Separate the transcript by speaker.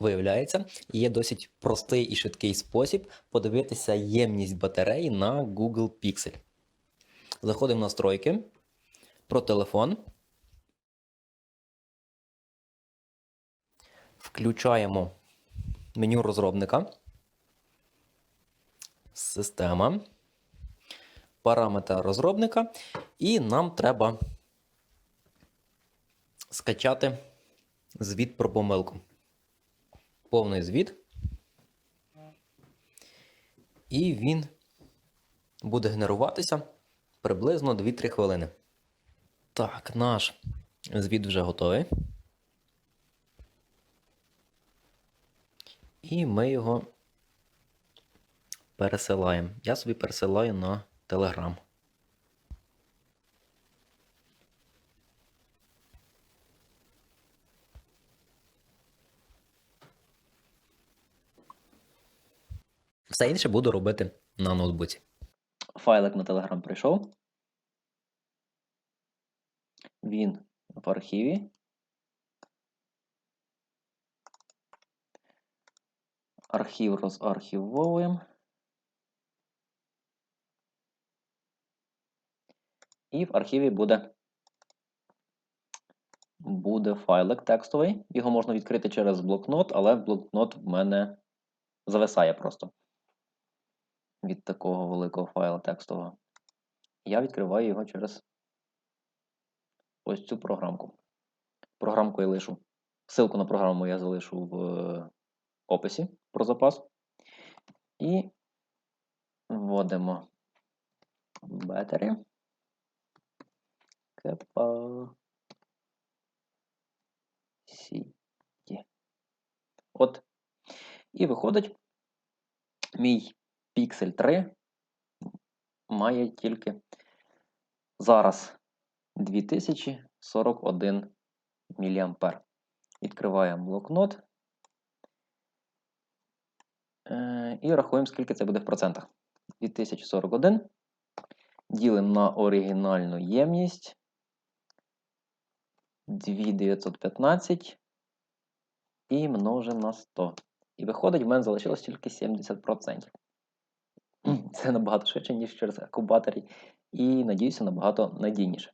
Speaker 1: Виявляється, є досить простий і швидкий спосіб подивитися ємність батареї на Google Pixel. Заходимо в настройки про телефон. Включаємо меню розробника. Система. Параметр розробника. І нам треба скачати звіт про помилку. Повний звіт. І він буде генеруватися приблизно 2-3 хвилини. Так, наш звіт вже готовий. І ми його пересилаємо. Я собі пересилаю на Telegram. Все інше буду робити на ноутбуці.
Speaker 2: Файлик на Telegram прийшов. Він в архіві. Архів розархівовуємо. І в архіві буде, буде файлик текстовий. Його можна відкрити через блокнот, але блокнот в мене зависає просто від такого великого файла текстового. Я відкриваю його через ось цю програмку. Програмку я лишу. Ссылку на програму я залишу в е, описі про запас. І вводимо battery. Capacity. От. І виходить, мій Pixel 3 має тільки зараз 2041 мА. Відкриваємо блокнот е, і рахуємо, скільки це буде в процентах. 2041 ділимо на оригінальну ємність 2915 і множимо на 100. І виходить, в мене залишилось тільки 70%. Це набагато швидше, ніж через акумулятори, і, надіюся, набагато надійніше.